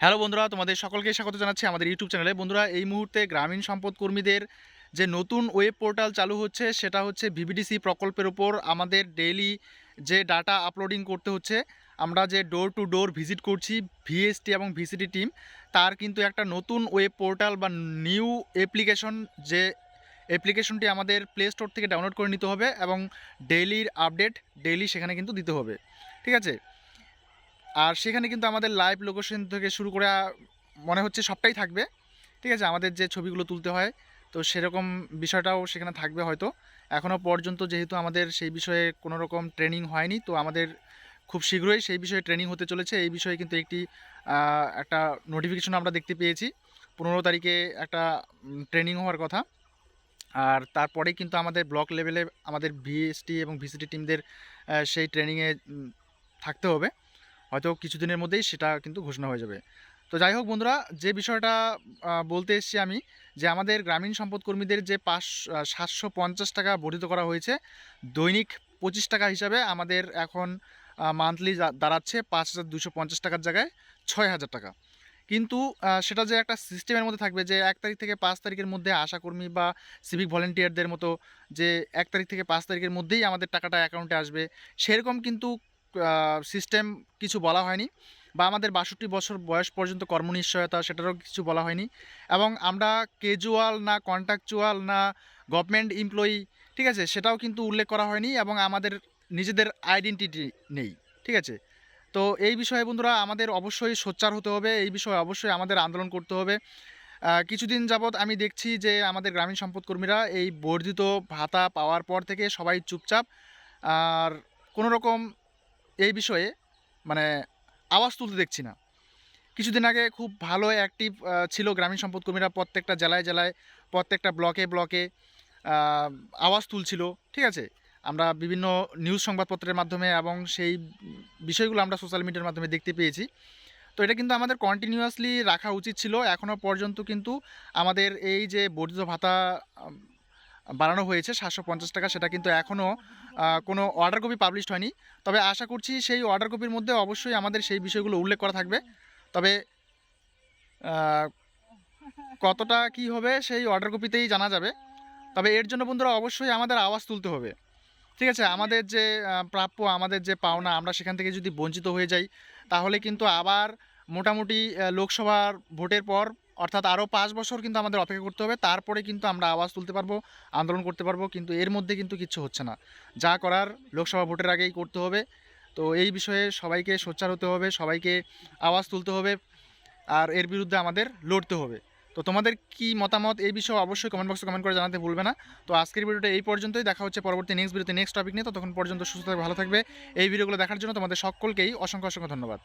Hello বন্ধুরা, তোমাদের সকলকে স্বাগত জানাচ্ছি আমাদের ইউটিউব চ্যানেলে। বন্ধুরা, এই মুহূর্তে গ্রামীণ সম্পদ কর্মীদের যে নতুন ওয়েব পোর্টাল চালু হচ্ছে, সেটা হচ্ছে ভিবিডিসি প্রকল্পের উপর আমাদের ডেইলি যে ডাটা আপলোডিং করতে হচ্ছে, আমরা যে ডোর টু ডোর ভিজিট করছি ভিএসটি এবং ভিসিটি টিম, তার কিন্তু একটা নতুন ওয়েব পোর্টাল বা নিউ অ্যাপ্লিকেশন, যে অ্যাপ্লিকেশনটি আমাদের প্লে স্টোর থেকে ডাউনলোড করে নিতে হবে এবং ডেইলির আপডেট ডেইলি সেখানে কিন্তু দিতে হবে। ঠিক আছে? আর সেখানে কিন্তু আমাদের লাইভ লোকেশন থেকে শুরু করে মনে হচ্ছে সবটাই থাকবে। ঠিক আছে? আমাদের যে ছবিগুলো তুলতে হয়, তো সেরকম বিষয়টাও সেখানে থাকবে হয়তো। এখনও পর্যন্ত যেহেতু আমাদের সেই বিষয়ে কোনো রকম ট্রেনিং হয়নি, তো আমাদের খুব শীঘ্রই সেই বিষয়ে ট্রেনিং হতে চলেছে। এই বিষয়ে কিন্তু একটি একটা নোটিফিকেশন আমরা দেখতে পেয়েছি। পনেরো তারিখে একটা ট্রেনিং হওয়ার কথা। আর তারপরেই কিন্তু আমাদের ব্লক লেভেলে আমাদের ভিএসটি এবং ভিসিটি টিমদের সেই ট্রেনিংয়ে থাকতে হবে। হয়তো কিছুদিনের মধ্যেই সেটা কিন্তু ঘোষণা হয়ে যাবে। তো যাই হোক বন্ধুরা, যে বিষয়টা বলতে এসেছি আমি যে আমাদের গ্রামীণ সম্পদ কর্মীদের যে পাঁচ সাতশো পঞ্চাশ টাকা বর্ধিত করা হয়েছে, দৈনিক পঁচিশ টাকা হিসাবে আমাদের এখন মান্থলি দাঁড়াচ্ছে পাঁচ হাজার দুশো পঞ্চাশ টাকার জায়গায় ছয় হাজার টাকা। কিন্তু সেটা যে একটা সিস্টেমের মধ্যে থাকবে যে এক তারিখ থেকে পাঁচ তারিখের মধ্যে আশাকর্মী বা সিভিক ভলেন্টিয়ারদের মতো যে এক তারিখ থেকে পাঁচ তারিখের মধ্যেই আমাদের টাকাটা অ্যাকাউন্টে আসবে, সেরকম কিন্তু সিস্টেম কিছু বলা হয়নি বা আমাদের বাষট্টি বছর বয়স পর্যন্ত কর্মনিশ্চয়তা সেটারও কিছু বলা হয়নি এবং আমরা কেজুয়াল না কন্ট্রাকচুয়াল না গভর্নমেন্ট এমপ্লয়ি ঠিক আছে, সেটাও কিন্তু উল্লেখ করা হয়নি এবং আমাদের নিজেদের আইডেন্টিটি নেই, ঠিক আছে? তো এই বিষয়ে বন্ধুরা আমাদের অবশ্যই সোচ্চার হতে হবে, এই বিষয়ে অবশ্যই আমাদের আন্দোলন করতে হবে। কিছুদিন যাবৎ আমি দেখছি যে আমাদের গ্রামীণ সম্পদকর্মীরা এই বর্ধিত ভাতা পাওয়ার পর থেকে সবাই চুপচাপ, আর কোনো রকম এই বিষয়ে মানে আওয়াজ তুলতে দেখছি না। কিছুদিন আগে খুব ভালো অ্যাক্টিভ ছিল গ্রামীণ সম্পদ কর্মীরা প্রত্যেকটা জেলায় জেলায়, প্রত্যেকটা ব্লকে ব্লকে আওয়াজ তুলছিল, ঠিক আছে? আমরা বিভিন্ন নিউজ সংবাদপত্রের মাধ্যমে এবং সেই বিষয়গুলো আমরা সোশ্যাল মিডিয়ার মাধ্যমে দেখতে পেয়েছি। তো এটা কিন্তু আমাদের কন্টিনিউয়াসলি রাখা উচিত ছিল। এখনও পর্যন্ত কিন্তু আমাদের এই যে বর্ধিত ভাতা বাড়ানো হয়েছে সাতশো পঞ্চাশ টাকা, সেটা কিন্তু এখনও কোনো অর্ডার কপি পাবলিশড হয়নি। তবে আশা করছি সেই অর্ডার কপির মধ্যে অবশ্যই আমাদের সেই বিষয়গুলো উল্লেখ করা থাকবে। তবে কতটা কি হবে সেই অর্ডার কপিতেই জানা যাবে। তবে এর জন্য বন্ধুরা অবশ্যই আমাদের আওয়াজ তুলতে হবে। ঠিক আছে? আমাদের যে প্রাপ্য, আমাদের যে পাওনা, আমরা সেখান থেকে যদি বঞ্চিত হয়ে যাই, তাহলে কিন্তু আবার মোটামুটি লোকসভার ভোটের পর অর্থাৎ আরও পাঁচ বছর কিন্তু আমাদের অপেক্ষা করতে হবে। তারপরে কিন্তু আমরা আওয়াজ তুলতে পারব, আন্দোলন করতে পারব, কিন্তু এর মধ্যে কিন্তু কিচ্ছু হচ্ছে না। যা করার লোকসভা ভোটের আগেই করতে হবে। তো এই বিষয়ে সবাইকে সোচ্চার হতে হবে, সবাইকে আওয়াজ তুলতে হবে আর এর বিরুদ্ধে আমাদের লড়তে হবে। তো তোমাদের কি মতামত? এই বিষয়ে অবশ্যই কমেন্ট বক্সে কমেন্ট করে জানাতে ভুলবে না। তো আজকের ভিডিওটা এই পর্যন্তই। দেখা হচ্ছে পরবর্তী নেক্সট ভিডিওতে নেক্সট টপিক নিয়ে। ততক্ষণ পর্যন্ত সুস্থ থাকবে, ভালো থাকবে। এই ভিডিওগুলো দেখার জন্য তোমাদের সকলকেই অসংখ্য অসংখ্য ধন্যবাদ।